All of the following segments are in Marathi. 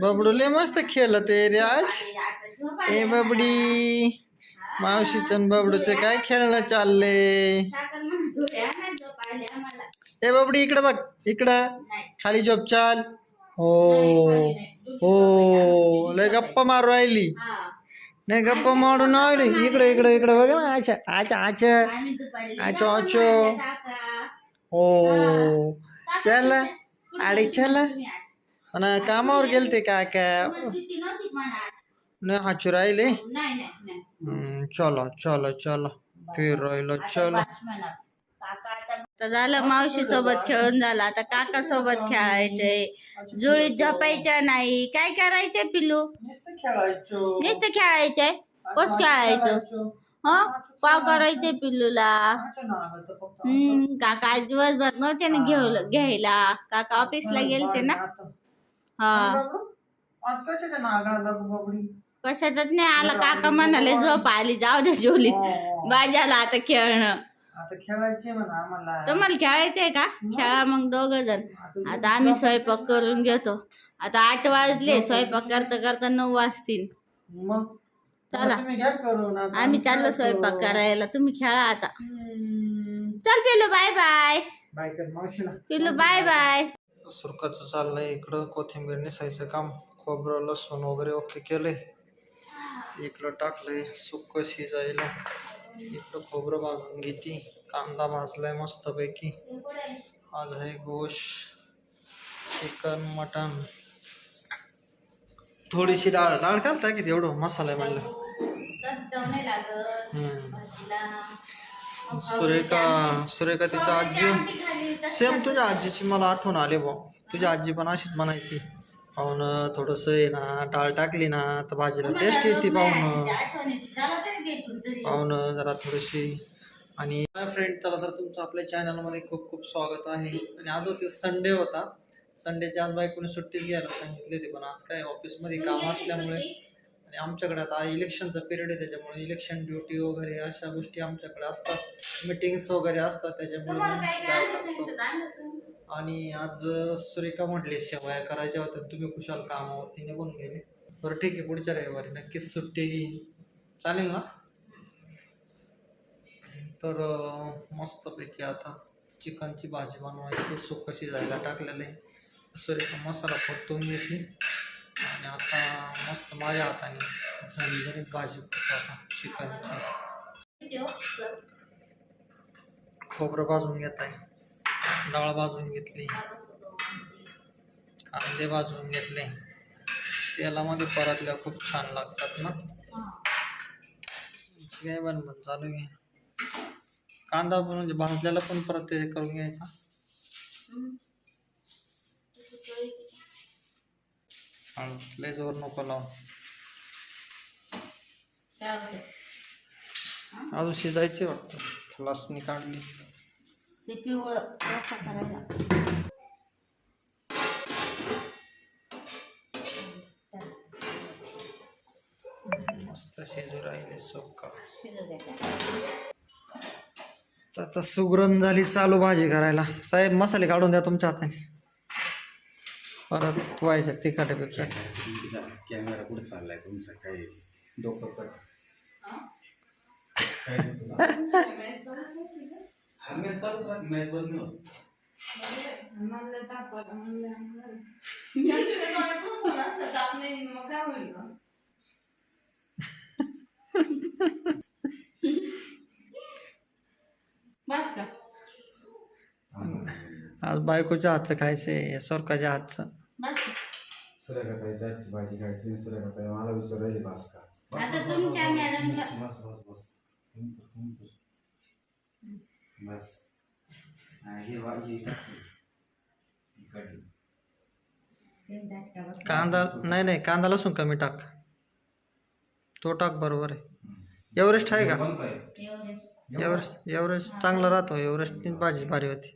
बबडू लय मस्त खेळत आहे रे आज. ए बबडी. मावशीचं आणि काय खेळणं चालले ए बबडी इकडं बघ इकडं. खाली झोप चाल. हो. हो. लय गप्पा मारू राहिली. नाही गप्पा मारून राहिली. इकडे इकडे इकडे बघ ना. अच्छा अच्छा अच्छा अच्छा अच्छा हो. चल अडे चल आणि कामावर गेलते का काय नाही हाचू राहिले हम्म, चलो चलो चलो फिर राहिलो चलो तर झालं मावशी सोबत खेळून झालं आता काका सोबत खेळायचंय जुळीत झोपायच्या नाही काय करायचंय पिल्लू खेळायचो नुसतं खेळायचंय कस खेळायचं ह काय करायचंय पिल्लूला हम्म काका आज दिवसभर नव्हते ना घेऊ घ्यायला काका ऑफिसला गेलते ना हा. कशातच नाही आला काका म्हणाले झोप आली जाऊ दे झोलीत बाजाला आता खेळणं. आता खेळायचे म्हणा आम्हाला. तुम्हाला खेळायचंय का? खेळा मग दोघ जण. आता आम्ही स्वयंपाक करून घेतो. आता आठ वाजले स्वयंपाक करता करता नऊ वाजतील. मग? चला. आम्ही चाललो स्वयंपाक करायला. तुम्ही खेळा आता. चल पिलू बाय बाय. पिलू बाय बाय. सुरकाचं चाललंय इकडं. कोथिंबीर नेसायचं काम. खोबरं लसूण वगैरे ओके केलंय. इकडं टाकलंय सुक्क शिजायला. इकडं खोबरं भाजून घेते. कांदा भाजलाय मस्तपैकी. आज आहे गोश. Chicken mutton. थोडीशी डाळ. डाळ घाल टाकीत एवढं मसाला आहे म्हणलं. हम्म. सुरेखा सुरेखा तिचा आजी. सेम तुझ्या आजीची मला आठवण आली बा तुझी आजी पण अशीच म्हणायची. पाहून थोडंसं आहे ना डाळ टाकली ना तर भाजीला टेस्ट येते पाहून. पाहून जरा थोडीशी. आणि फ्रेंड चला तर तुमचं आपल्या चॅनलमध्ये खूप खूप स्वागत आहे. आणि आज होते संडे होता. संडेची आज बायकोने सुट्टीच घ्यायला सांगितली होती पण आज काय ऑफिसमध्ये काम असल्यामुळे. आणि आमच्याकडे आता इलेक्शनचा पिरियड आहे त्याच्यामुळे इलेक्शन ड्युटी वगैरे अशा गोष्टी आमच्याकडे असतात. मिटिंग्स वगैरे असतात त्याच्यामुळे आणि आज सुरेखा म्हटली शेवया करायच्या होत्या तुम्ही कुशाल कामावरती निघून गेले. बरं ठीक आहे पुढच्या रविवारी नक्कीच सुट्टी चालेल ना? तर मस्तपैकी आता चिकनची भाजी बनवायची सुकं शिजायला टाकलेलं आहे. सुरेखा मसाला परतून घेतली आणि आता मस्त माझ्या हाताने झणझणीत भाजी चिकनची खोबरं भाजून घेत आहे. डाळ भाजून घेतली. कांदे भाजून घेतले. तेलामध्ये परतल्या खूप छान लागतात ना. काय बनवून चालू घे कांदा पण म्हणजे भाजलेला पण परत करून घ्यायचा. हळद लय जोर नको लावून अजून शिजायची वाटतं. लसणी काढली. ते पिवळं रस्सा करायला. मस्त शिजू राहिले आता सुगरण झाली चालू भाजी करायला. साहेब मसाले काढून द्या तुमच्या हाताने. परत व्हायच्या तिखटापेक्षा. कॅमेरा कुठं चाललाय तुमचा? काही डोकं कर हा मॅच चालूच आज बायकोच्या हातचं खायचं आहे स्वर्गाच्या हातचं. आजची भाजी खायची सूर्यकाताई मला विचार राहिली बस का? बस, आता बस, तुमच्या बस, मॅडमला- बस बस बस हम्म, हम्म. बस. हा, हे वा- हे टाकली. ही काढली. कांदा नाही नाही कांदा लसूण कमी टाक. तो टाक बरोबर आहे. एव्हरेस्ट आहे का? आहे? एव्हरेस्ट. एव्हरेस्ट चांगला राहतो एव्हरेस्टची भाजी भारी होती.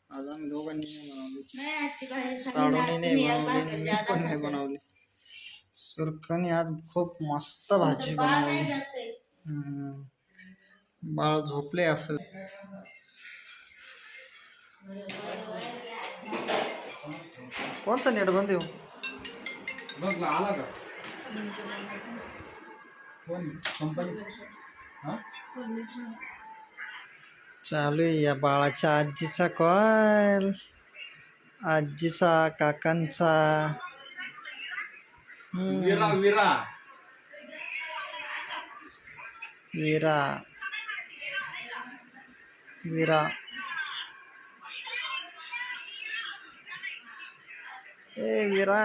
आज आम्ही दोघांनी नाही बनवली. साडूने. नाही बनवली भाकर मी जादा पण नाही खाल्ली. बनवली. सुरखाने आज खूप मस्त भाजी बनवली. बाळ झोपले असेल. कोणता नेट बंद येऊ बघ ना, आला का? कोण? कंपनी हा? चालू आहे या बाळाच्या आजीचा कॉल आजीचा काकांचा हम्म. विरा विरा विरा विरा ए विरा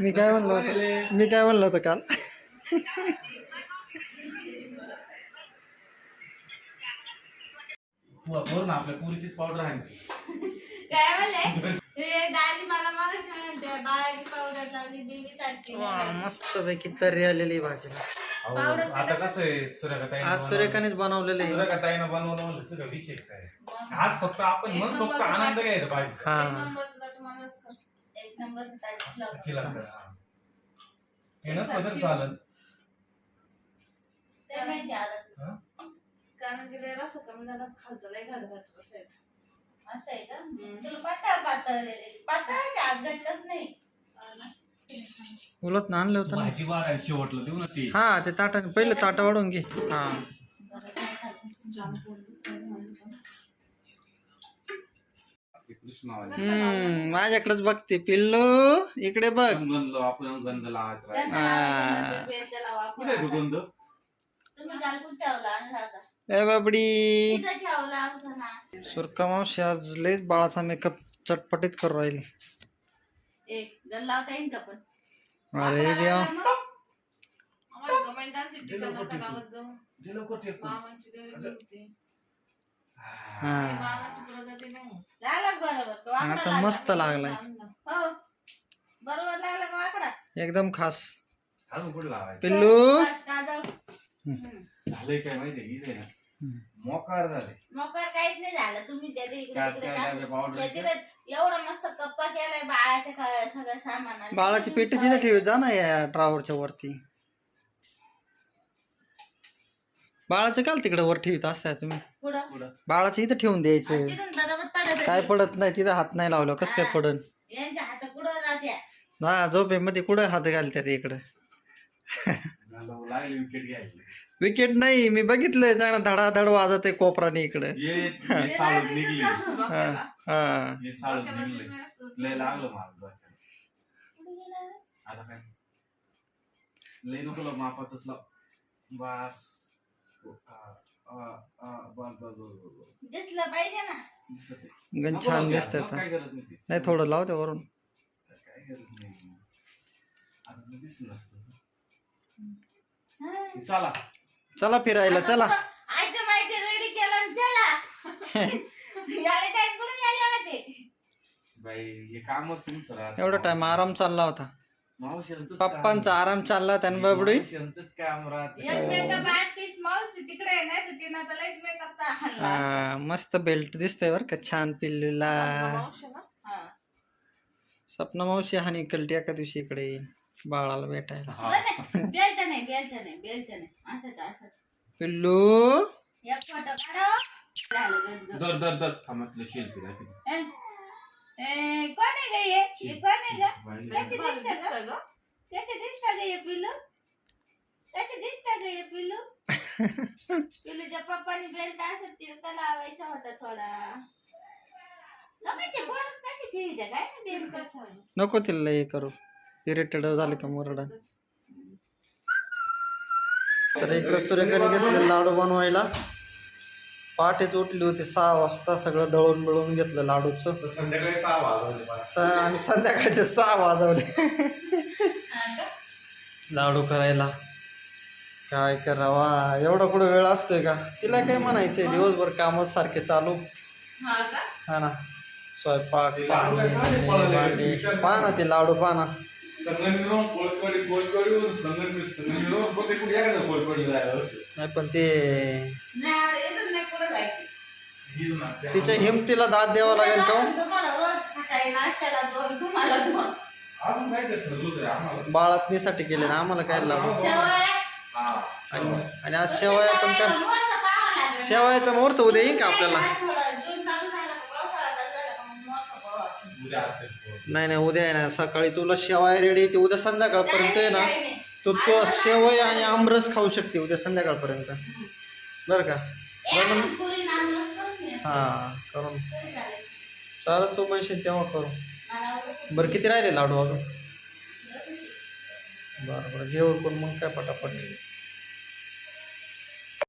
मी काय म्हणलो होतो? मी काय म्हणलो होतो काल? बोल ना आपल्या पुरीचीच पावडर आहे. काय म्हणले हे दादी मला मागाशी म्हणते बाळाची पावडर लावली बिंगी सारखी वा, मस्त पैकी तर्री आलेली पावडर आता कसं आहे आज सुरेखानेच बनवलेलं आहे. सूर्यकाताईनं बनवलं विशेष आहे. आज फक्त आपण मन सोबत आनंद घ्यायचा पाहिजे हा. एक तिला कर, हा. ते माहिती आलं. हा? कारण की त्याला असं कमी झालं खालचं लय घाट घाट बसायचं असं आहे का? तुला पातळ पातळ पातळाचे आज घट्टच नाही. उलट ना आणलं होतं ना. भाजी वाढायला शेवटलं देऊ ना ते. हा ते ताटाने पहिले ताट वाढून घे. हा. ते कृष्णावाले हम्म. माझ्याकडेच बघते. पिल्लू इकडे बघ. गंध आपण गंध लावायचा त्यांना हा. लावायचं बेल त्याला वापरा. कुठे आहे तो गंध तुम्ही काल कुठे ठेवला? आणि राहता ए बाबडी. तिथं ठेवला आमचा ना. सुरका मावशी आज लयच बाळाचा मेकअप चटपटीत करू राहिली. एक गल लावता येईल का पण? अरे देवा. जे हा. बरोबर. वाकडा आता? मस्त लागलाय. हो. बरोबर लागला का वाकडा? एकदम खास. अजून कुठे लावायचं? पिल्लू? काजळ झालंय काय माहितीये की इथे ना. हम्म. मोकार झाले. मग काय काहीच नाही झालं. तुम्ही त्या इकडे चार तिकडे चार का? डबे पावडर त्याच्यात एवढा मस्त कप्पा केलाय बाळाच्या क- सगळं सामान आणि बाळाची पेटी तिथे ठेव. जा ना या ड्रावरच्या वरती. बाळाचं काल तिकडे वर ठेवत असताय तुम्ही. पुढं बाळाचं इथं ठेवून द्यायचं. तिथून काय पडत नाही तिथं हात नाही लावलं कसं काय पडन? यांच्या हात कुठं जात्या? हा झोपेमध्ये कुठं हात घालतात इकडं? लागले विकेट नाही मी बघितलंय चांगला धडाधड वाजत आहे कोपराने इकडे. हा हा हे. दिसलं पाहिजे ना. दिसत आहे. गण छान दिसत काय गरज नाही थोडं लाव त्या वरून. काय गरज नाही आता तुला दिसलं असतं तसं. हा. चला. चला फिरायला चला. आयतं माहिती रेडी केलं आणि चला. गाडी काय कुठे गेले होते? बाई हे कामच तुमचं राहतं. एवढा टाइम आराम चालला होता. पप्पांचा. आराम चालला त्यान बाबडी काम राहत. हा मस्त बेल्ट दिसतंय बर का छान पिल्लूला. मावशी ना? हा. सपना मावशी हानी कलटी एका दिवशी इकडे येईल बाळाला भेटायला. पिल्लू. एक फोटो काढा. झालं गजगज. दर दर दर थांबतलं शिल्पी दाखव. ए, कोण आहे ग हे? हे कोण आहे ग त्याची दिसतं का दिसतं ग. त्याचे दिसतं ग हे पिल्लू? त्याचे दिसतं ग हे पिल्लू? पिल्लूच्या पप्पानी बेल्ट तिरका लावायचा होता थोडा. लोकांचे बोल कशी ठेवीते? काय ना बेल्ट छान. नको तिला हे करू. इरिटेड झाले का मुरडा? तर इकडे सूर्यकाने घेतले लाडू बनवायला. पहाटेच उठली होती सहा वाजता सगळं दळून मिळून घेतलं लाडूचं. तर संध्याकाळी सहा वाजवले. स- आणि संध्याकाळचे सहा वाजवले. लाडू करायला. काय करावा? एवढा कुठं वेळ असतोय का? तिला काय म्हणायचंय? दिवसभर कामच सारखे चालू. हा का? हा ना. स्वयंपाक ते लाडू पळाले. भांडी. विचार पहा ना ते लाडू पहा ना. संगणी राहून कोळकडी कोळकडी संगणी संगणी राहून कोणते कुठे एखादं कोळकडी जायला असं नाही पण ते नाही आता येतच जायचं. तिच्या हिमतीला दाद द्यावा लागेल का हो? तुम्हाला रोज सकाळी नाश्त्याला दोन तुम्हाला दोन. अजून काय ते ठरलं होतं रे आम्हाला. बाळातनीसाठी केले ना आम्हाला काय हा. आणि आणि आज शेवया पण कर लागेल. शेवयाचा मुहूर्त उद्या येईन का आपल्याला. नाही नाही उद्या आहे ना सकाळी तुला शेवया रेडी ते उद्या संध्याकाळपर्यंत आहे ना काही नाही. तो तो शेवय आणि आमरस खाऊ शकते उद्या संध्याकाळपर्यंत. बरं का? हां करून. चालत तू म्हणशील तेव्हा करू. बरं किती राहिले लाडू अजून? बरं बरं घेऊ पण मग काय पटापट.